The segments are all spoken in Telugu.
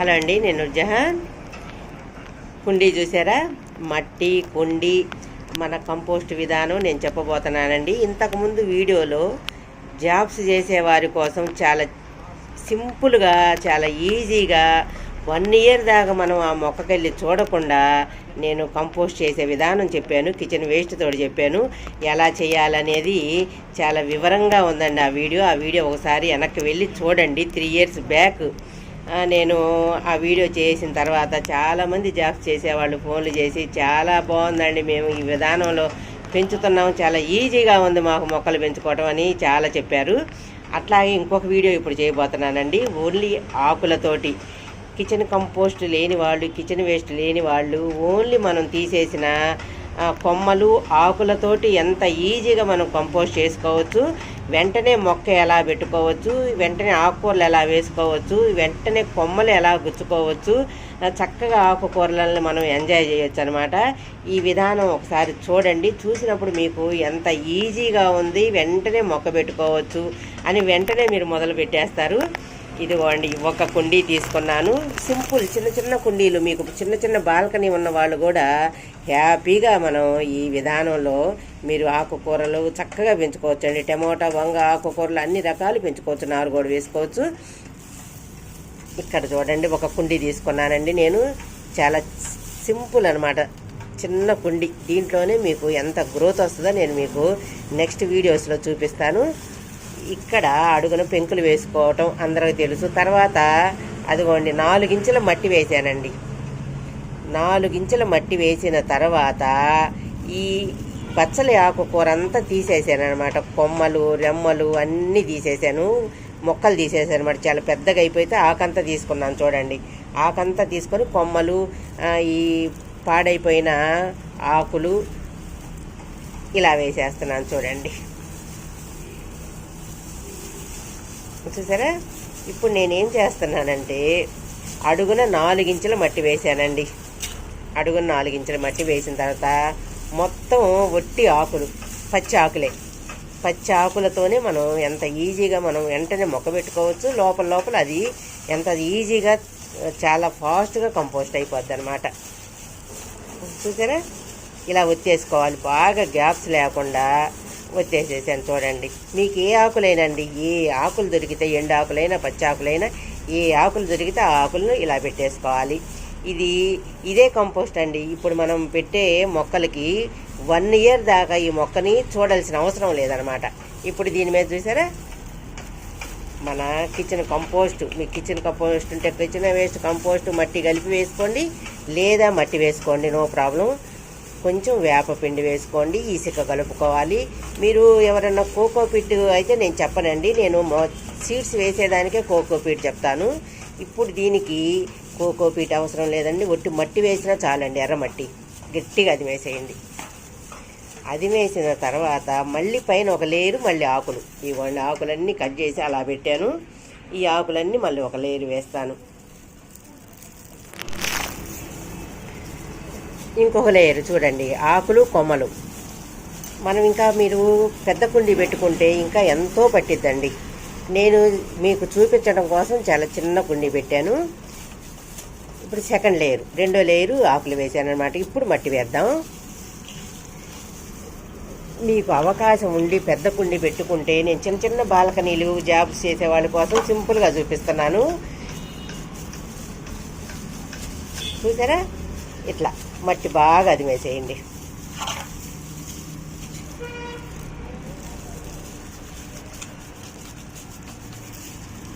హలో అండి నేను జహాన్ కుండీ చూసారా? మట్టి కుండి మన కంపోస్ట్ విధానం నేను చెప్పబోతున్నానండి. ఇంతకుముందు వీడియోలో జాబ్స్ చేసేవారి కోసం చాలా సింపుల్గా చాలా ఈజీగా వన్ ఇయర్ దాకా మనం ఆ మొక్కకెళ్ళి చూడకుండా నేను కంపోస్ట్ చేసే విధానం చెప్పాను కిచెన్ వేస్ట్ తోడు చెప్పాను. ఎలా చేయాలనేది చాలా వివరంగా ఉందండి ఆ వీడియో. ఆ వీడియో ఒకసారి వెనక్కి వెళ్ళి చూడండి. త్రీ ఇయర్స్ బ్యాక్ నేను ఆ వీడియో చేసిన తర్వాత చాలామంది జాబ్స్ చేసేవాళ్ళు ఫోన్లు చేసి చాలా బాగుందండి మేము ఈ విధానంలో పెంచుతున్నాం చాలా ఈజీగా ఉంది మాకు మొక్కలు పెంచుకోవటం అని చాలా చెప్పారు. అట్లాగే ఇంకొక వీడియో ఇప్పుడు చేయబోతున్నానండి. ఓన్లీ ఆకులతోటి. కిచెన్ కంపోస్ట్ లేని వాళ్ళు కిచెన్ వేస్ట్ లేని వాళ్ళు ఓన్లీ మనం తీసేసిన కొమ్మలు ఆకులతోటి ఎంత ఈజీగా మనం కంపోస్ట్ చేసుకోవచ్చు. వెంటనే మొక్క ఎలా పెట్టుకోవచ్చు వెంటనే ఆకుకూరలు ఎలా వేసుకోవచ్చు వెంటనే కొమ్మలు ఎలా గుచ్చుకోవచ్చు చక్కగా ఆకుకూరలను మనం ఎంజాయ్ చేయొచ్చు అనమాట ఈ విధానం ఒకసారి చూడండి. చూసినప్పుడు మీకు ఎంత ఈజీగా ఉంది వెంటనే మొక్క పెట్టుకోవచ్చు అని వెంటనే మీరు మొదలు పెట్టేస్తారు ఇదిగోండి ఒక కుండీ తీసుకున్నాను. సింపుల్ చిన్న చిన్న కుండీలు మీకు చిన్న చిన్న బాల్కనీ ఉన్న వాళ్ళు కూడా హ్యాపీగా మనం ఈ విధానంలో మీరు ఆకుకూరలు చక్కగా పెంచుకోవచ్చు అండి టమోటా వంగ ఆకుకూరలు అన్ని రకాలు పెంచుకోవచ్చు నారు కూడా వేసుకోవచ్చు. ఇక్కడ చూడండి ఒక కుండీ తీసుకున్నానండి నేను. చాలా సింపుల్ అనమాట చిన్న కుండి. దీంట్లోనే మీకు ఎంత గ్రోత్ వస్తుందో నేను మీకు నెక్స్ట్ వీడియోస్లో చూపిస్తాను. ఇక్కడ అడుగును పెంకులు వేసుకోవటం అందరికీ తెలుసు. తర్వాత అదిగోండి నాలుగించుల మట్టి వేసానండి నాలుగించుల మట్టి వేసిన తర్వాత ఈ పచ్చలి ఆకుకూర అంతా తీసేసాను అనమాట కొమ్మలు రెమ్మలు అన్నీ తీసేసాను. మొక్కలు తీసేసాను అనమాట చాలా పెద్దగా అయిపోతే ఆకంతా తీసుకున్నాను చూడండి. ఆకంతా తీసుకొని కొమ్మలు ఈ పాడైపోయిన ఆకులు ఇలా వేసేస్తున్నాను చూడండి. చూసారా? ఇప్పుడు నేనేం చేస్తున్నానంటే అడుగున నాలుగించుల మట్టి వేసానండి అడుగున నాలుగించుల మట్టి వేసిన తర్వాత మొత్తం ఒట్టి ఆకులు పచ్చి ఆకులే. పచ్చి ఆకులతోనే మనం ఎంత ఈజీగా మనం వెంటనే మొక్క పెట్టుకోవచ్చు. లోపల లోపల అది ఎంత ఈజీగా చాలా ఫాస్ట్గా కంపోస్ట్ అయిపోద్ది అనమాట చూసారా? ఇలా ఒత్తేసుకోవాలి. బాగా గ్యాప్స్ లేకుండా వచ్చేసేసాను చూడండి. మీకు ఏ ఆకులైనండి ఏ ఆకులు దొరికితే ఎండు ఆకులైనా పచ్చి ఆకులైనా ఏ ఆకులు దొరికితే ఆ ఆకులను ఇలా పెట్టేసుకోవాలి. ఇది ఇదే కంపోస్ట్ అండి. ఇప్పుడు మనం పెట్టే మొక్కలకి వన్ ఇయర్ దాకా ఈ మొక్కని చూడాల్సిన అవసరం లేదనమాట. ఇప్పుడు దీని మీద చూసారా? మన కిచెన్ కంపోస్ట్ మీ కిచెన్ కంపోస్ట్ ఉంటే కిచెన్ వేస్ట్ కంపోస్ట్ మట్టి కలిపి వేసుకోండి. లేదా మట్టి వేసుకోండి నో ప్రాబ్లం. కొంచెం వేపపిండి వేసుకోండి ఈసిక కలుపుకోవాలి. మీరు ఎవరైనా కోకో పిట్ అయితే నేను చెప్పనండి. నేను సీడ్స్ వేసేదానికే కోకోపీట్ చెప్తాను. ఇప్పుడు దీనికి కోకోపీట్ అవసరం లేదండి. ఒట్టి మట్టి వేసినా చాలండి ఎర్రమట్టి గట్టిగా అది వేసేయండి. అది వేసిన తర్వాత మళ్ళీ పైన ఒక లేరు మళ్ళీ ఆకులు. ఇవ్వండి ఆకులన్నీ కట్ చేసి అలా పెట్టాను. ఈ ఆకులన్నీ మళ్ళీ ఒక లేరు వేస్తాను. ఇంకొక లేయర్ చూడండి. ఆకులు కొమ్మలు. మనం ఇంకా మీరు పెద్ద కుండీ పెట్టుకుంటే ఇంకా ఎంతో పట్టిద్దండి. నేను మీకు చూపించడం కోసం చాలా చిన్న కుండీ పెట్టాను. ఇప్పుడు సెకండ్ లేయర్ రెండో లేయరు ఆకులు వేసాను అనమాట ఇప్పుడు మట్టి వేద్దాం. మీకు అవకాశం ఉండి పెద్ద కుండి పెట్టుకుంటే నేను చిన్న చిన్న బాల్కనీలు జాబ్స్ చేసే వాళ్ళ కోసం సింపుల్గా చూపిస్తున్నాను. చూసారా? ఇట్లా. మట్టి బాగా అది వేసేయండి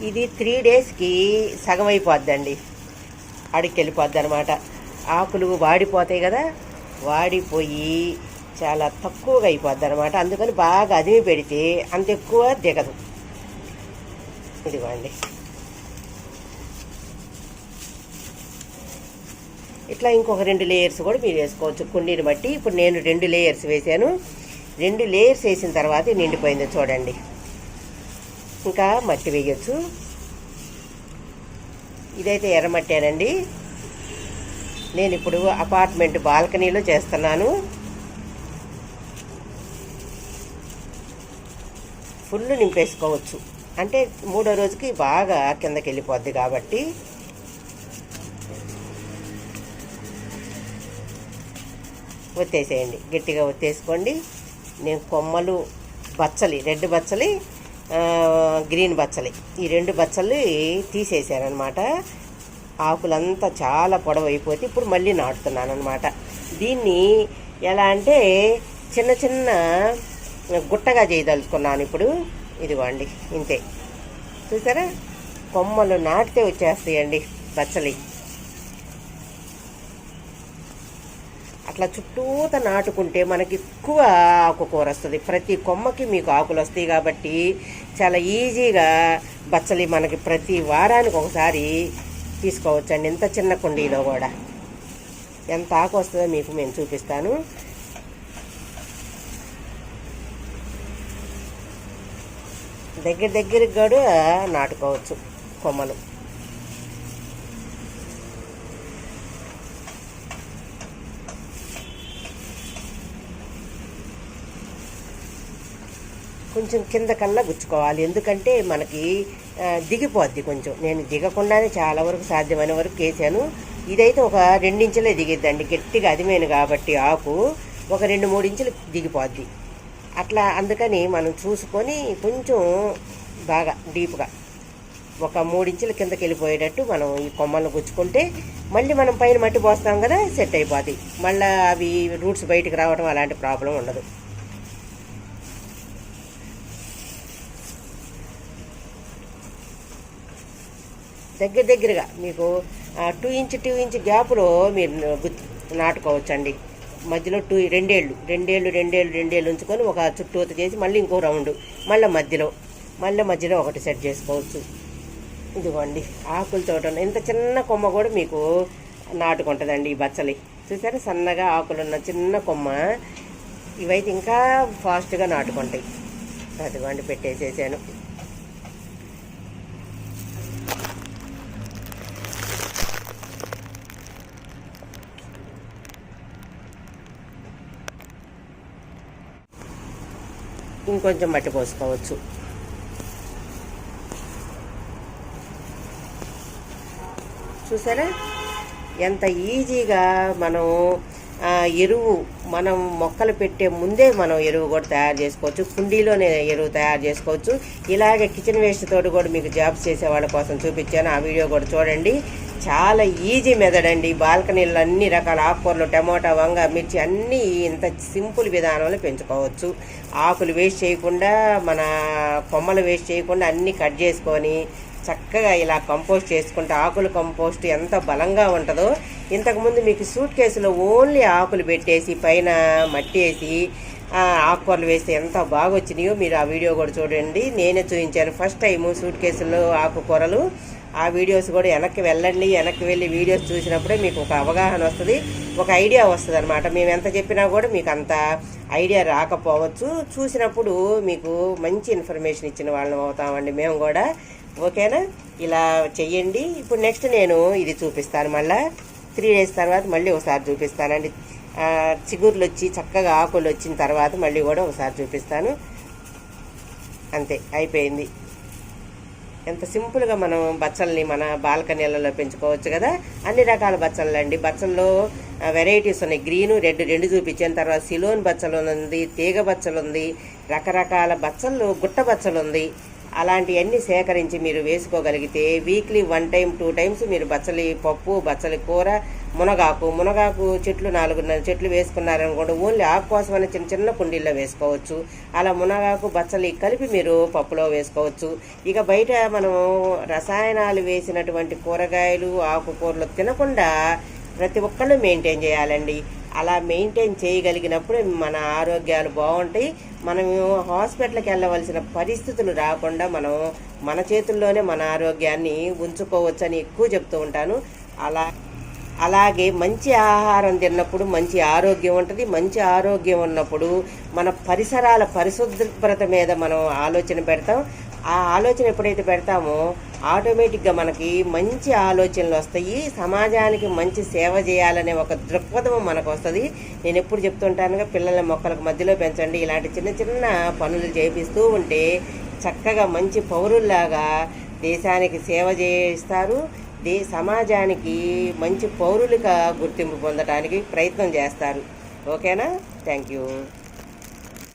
ఇది త్రీ డేస్కి సగం అయిపోద్దండి. అడికి వెళ్ళిపోద్ది అనమాట ఆకులు వాడిపోతాయి కదా వాడిపోయి చాలా తక్కువగా అయిపోద్ది అనమాట అందుకని బాగా అదిమి పెడితే అంత ఎక్కువ దిగదు. ఇదిగోండి. ఇట్లా ఇంకొక రెండు లేయర్స్ కూడా మీరు వేసుకోవచ్చు. కుండీని బట్టి ఇప్పుడు నేను రెండు లేయర్స్ వేసాను. రెండు లేయర్స్ వేసిన తర్వాత నిండిపోయింది చూడండి. ఇంకా మట్టి వేయచ్చు. ఇదైతే ఎర్రమట్టేనండి నేను ఇప్పుడు అపార్ట్మెంట్ బాల్కనీలో చేస్తున్నాను. ఫుల్ నింపేసుకోవచ్చు. అంటే మూడో రోజుకి బాగా కిందకి వెళ్ళిపోద్ది కాబట్టి. ఒత్తేసేయండి. గట్టిగా ఒత్తేసుకోండి. నేను కొమ్మలు బచ్చలి రెడ్ బచ్చలి గ్రీన్ బచ్చలి ఈ రెండు బచ్చలు తీసేసానమాట ఆకులంతా చాలా పొడవైపోతే ఇప్పుడు మళ్ళీ నాటుతున్నాను అనమాట దీన్ని ఎలా అంటే చిన్న చిన్న గుట్టగా చేయదలుచుకున్నాను ఇప్పుడు. ఇదిగోండి ఇంతే. చూసారా? కొమ్మలు నాటితే వచ్చేస్తాయండి బచ్చలి. అట్లా చుట్టూత నాటుకుంటే మనకి ఎక్కువ ఆకుకూర వస్తుంది. ప్రతి కొమ్మకి మీకు ఆకులు వస్తాయి కాబట్టి చాలా ఈజీగా బచ్చలి మనకి ప్రతి వారానికి ఒకసారి తీసుకోవచ్చండి. ఇంత చిన్న కుండీలో కూడా. ఎంత ఆకు వస్తుందో మీకు నేను చూపిస్తాను. దగ్గర దగ్గరికి కూడా నాటుకోవచ్చు కొమ్మలు. కొంచెం కింద గుచ్చుకోవాలి. ఎందుకంటే మనకి దిగిపోద్ది కొంచెం. నేను దిగకుండానే చాలా వరకు సాధ్యమైన వరకు వేసాను ఇదైతే ఒక రెండించులే దిగిద్దండి. గట్టిగా అదిమేను కాబట్టి ఆకు ఒక రెండు మూడు ఇంచులు దిగిపోద్ది. అట్లా అందుకని మనం చూసుకొని కొంచెం బాగా డీప్గా ఒక మూడించుల కిందకి వెళ్ళిపోయేటట్టు మనం ఈ కొమ్మలను గుచ్చుకుంటే మళ్ళీ మనం పైన మట్టి పోస్తాం కదా సెట్ అయిపోద్ది. మళ్ళీ అవి రూట్స్ బయటకు రావడం అలాంటి ప్రాబ్లం ఉండదు. దగ్గర దగ్గరగా మీకు టూ ఇంచ్ టూ ఇంచ్ గ్యాప్లో మీరు గుత్- నాటుకోవచ్చండి. మధ్యలో టూ రెండేళ్ళు రెండేళ్ళు రెండేళ్ళు రెండేళ్ళు ఉంచుకొని ఒక చుట్టూత చేసి మళ్ళీ ఇంకో రౌండ్ మళ్ళీ మధ్యలో మళ్ళీ మధ్యలో ఒకటి సెట్ చేసుకోవచ్చు. ఇదిగోండి ఆకుల తోట ఇంత చిన్న కొమ్మ కూడా మీకు నాటుకుంటుందండి ఈ బచ్చలి. చూసారా సన్నగా ఆకులున్న చిన్న కొమ్మ ఇవైతే ఇంకా ఫాస్ట్గా నాటుకుంటాయి. అదిగోండి పెట్టేసేసాను. ఇంకొంచెం మట్టి పోసుకోవచ్చు. చూసారా? ఎంత ఈజీగా మనం ఎరువు మనం మొక్కలు పెట్టే ముందే మనం ఎరువు కూడా తయారు చేసుకోవచ్చు. కుండీలోనే ఎరువు తయారు చేసుకోవచ్చు. ఇలాగే కిచెన్ వేస్ట్ తోటి కూడా మీకు జాబ్స్ చేసే వాళ్ళ కోసం చూపించాను. ఆ వీడియో కూడా చూడండి. చాలా ఈజీ మెథడ్ అండి. బాల్కనీలో అన్ని రకాల ఆకుకూరలు టమోటా వంగ మిర్చి అన్నీ ఇంత సింపుల్ విధానంలో పెంచుకోవచ్చు. ఆకులు వేస్ట్ చేయకుండా మన కొమ్మలు వేస్ట్ చేయకుండా అన్నీ కట్ చేసుకొని చక్కగా ఇలా కంపోస్ట్ చేసుకుంటే ఆకులు కంపోస్ట్ ఎంత బలంగా ఉంటుందో ఇంతకుముందు మీకు సూట్ కేసులో ఓన్లీ ఆకులు పెట్టేసి పైన మట్టి వేసి ఆకుకూరలు వేస్తే ఎంత బాగా వచ్చినాయో మీరు ఆ వీడియో కూడా చూడండి. నేనే చూపించాను. ఫస్ట్ టైము సూట్ కేసులో ఆకుకూరలు. ఆ వీడియోస్ కూడా వెనక్కి వెళ్ళండి వెనక్కి వెళ్ళి వీడియోస్ చూసినప్పుడే మీకు ఒక అవగాహన వస్తుంది ఒక ఐడియా వస్తుంది అనమాట మేము ఎంత చెప్పినా కూడా మీకు అంత ఐడియా రాకపోవచ్చు. చూసినప్పుడు మీకు మంచి ఇన్ఫర్మేషన్ ఇచ్చిన వాళ్ళం అవుతామండి మేము కూడా. ఓకేనా? ఇలా చెయ్యండి. ఇప్పుడు నెక్స్ట్ నేను ఇది చూపిస్తాను మళ్ళా. త్రీ డేస్ తర్వాత మళ్ళీ ఒకసారి చూపిస్తానండి. చిగుర్లు వచ్చి చక్కగా ఆకులు వచ్చిన తర్వాత మళ్ళీ కూడా ఒకసారి చూపిస్తాను. అంతే అయిపోయింది. ఎంత సింపుల్గా మనం బచ్చల్ని మన బాల్కనీలలో పెంచుకోవచ్చు కదా? అన్ని రకాల బచ్చలు అండి. బచ్చల్లో వెరైటీస్ ఉన్నాయి. గ్రీన్ రెడ్ రెండు చూపించాను. తర్వాత సిలోన్ బచ్చలు ఉంది తీగ బచ్చలు ఉంది రకరకాల బచ్చలు గుట్ట బచ్చలు ఉంది అలాంటివన్నీ సేకరించి మీరు వేసుకోగలిగితే weekly one time two times మీరు బచ్చలి పప్పు బచ్చలి కూర మునగాకు మునగాకు చెట్లు నాలుగున్నర చెట్లు వేసుకున్నారనుకోండి ఓన్లీ ఆకు కోసమని చిన్న చిన్న కుండీల్లో వేసుకోవచ్చు. అలా మునగాకు బచ్చలి కలిపి మీరు పప్పులో వేసుకోవచ్చు. ఇక బయట మనము రసాయనాలు వేసినటువంటి కూరగాయలు ఆకుకూరలు తినకుండా ప్రతి ఒక్కళ్ళు మెయింటైన్ చేయాలండి. అలా మెయింటైన్ చేయగలిగినప్పుడు మన ఆరోగ్యాలు బాగుంటాయి. మనం హాస్పిటల్కి వెళ్ళవలసిన పరిస్థితులు రాకుండా మనం మన చేతుల్లోనే మన ఆరోగ్యాన్ని ఉంచుకోవచ్చని ఎక్కువ చెప్తూ ఉంటాను. అలా అలాగే మంచి ఆహారం తిన్నప్పుడు మంచి ఆరోగ్యం ఉంటుంది. మంచి ఆరోగ్యం ఉన్నప్పుడు మన పరిసరాల పరిశుభ్రత మీద మనం ఆలోచన పెడతాం. ఆ ఆలోచన ఎప్పుడైతే పెడతామో ఆటోమేటిక్గా మనకి మంచి ఆలోచనలు వస్తాయి. సమాజానికి మంచి సేవ చేయాలనే ఒక దృక్పథం మనకు వస్తుంది. నేను ఎప్పుడు చెప్తుంటానుగా పిల్లల మొక్కలకు మధ్యలో పెంచండి. ఇలాంటి చిన్న చిన్న పనులు చేపిస్తూ ఉంటే చక్కగా మంచి పౌరుల్లాగా దేశానికి సేవ చేస్తారు దే సమాజానికి మంచి పౌరులుగా గుర్తింపు పొందడానికి ప్రయత్నం చేస్తారు. ఓకేనా? Thank you.